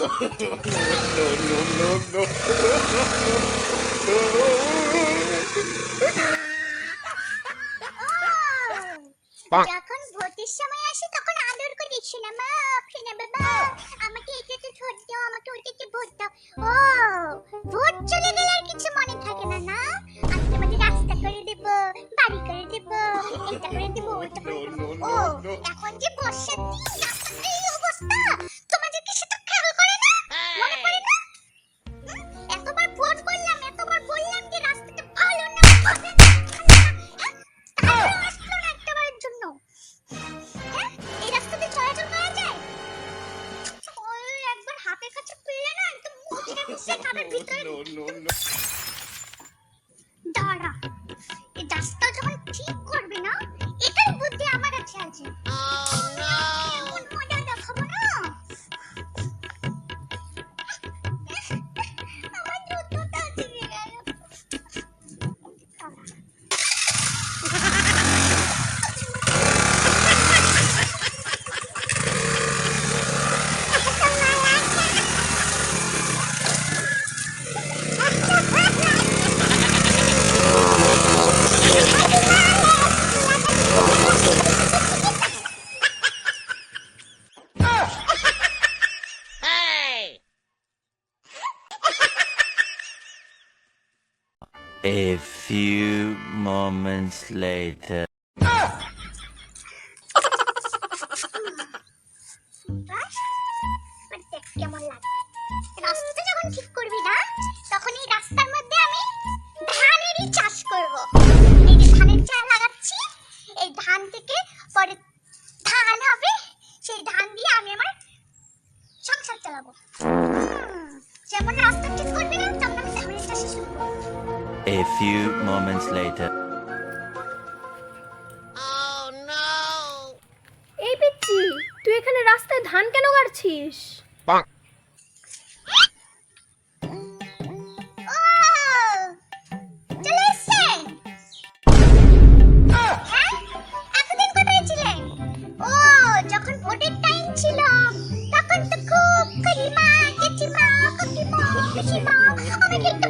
যখন ভোটের সময় আসে, তখন আদর করে শোনা মা বাবা। আমাকে এটাতে ভোট দাও, আমাকে ওইটাতে ভোট দাও। ও, ভোট চলে গেলে আর কিছু মনে থাকে না না? আমি তোমাকে রাস্তা করে দেব, বাড়ি করে দেব এটা করে দেব করে দেব। ও, এখন যে দিন মুখে ঘুষে কানের ভিতরে A few moments later. কেমন লাগে রাস্তা যখন ঠিক করবি না তখন এই রাস্তার মধ্যে আমি ধানেরই চাষ করব এই যে ধানের চারা লাগাচ্ছি এই ধান থেকে পরে ধান হবে সেই ধান দিয়ে আমি আমার সংসার চালাবো যেমন রাস্তা ঠিক করবি না A few moments later. এই পিচ্ছি তুই এখানে রাস্তায় ধান কেন কাটছিস হ্যাঁ ছিল? তখন তো খুব কাকিমা জেঠিমা কাকিমা পিসিমা আমাকে একটু ভোট দিন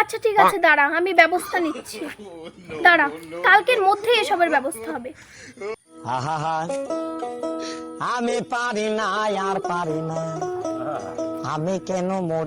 আচ্ছা ঠিক আছে, দাঁড়া, আমি ব্যবস্থা নিচ্ছি। দাঁড়া, কালকের মধ্যেই এসবের ব্যবস্থা হবে। আমি পারি না, আর পারি না। আমি কেন মরি?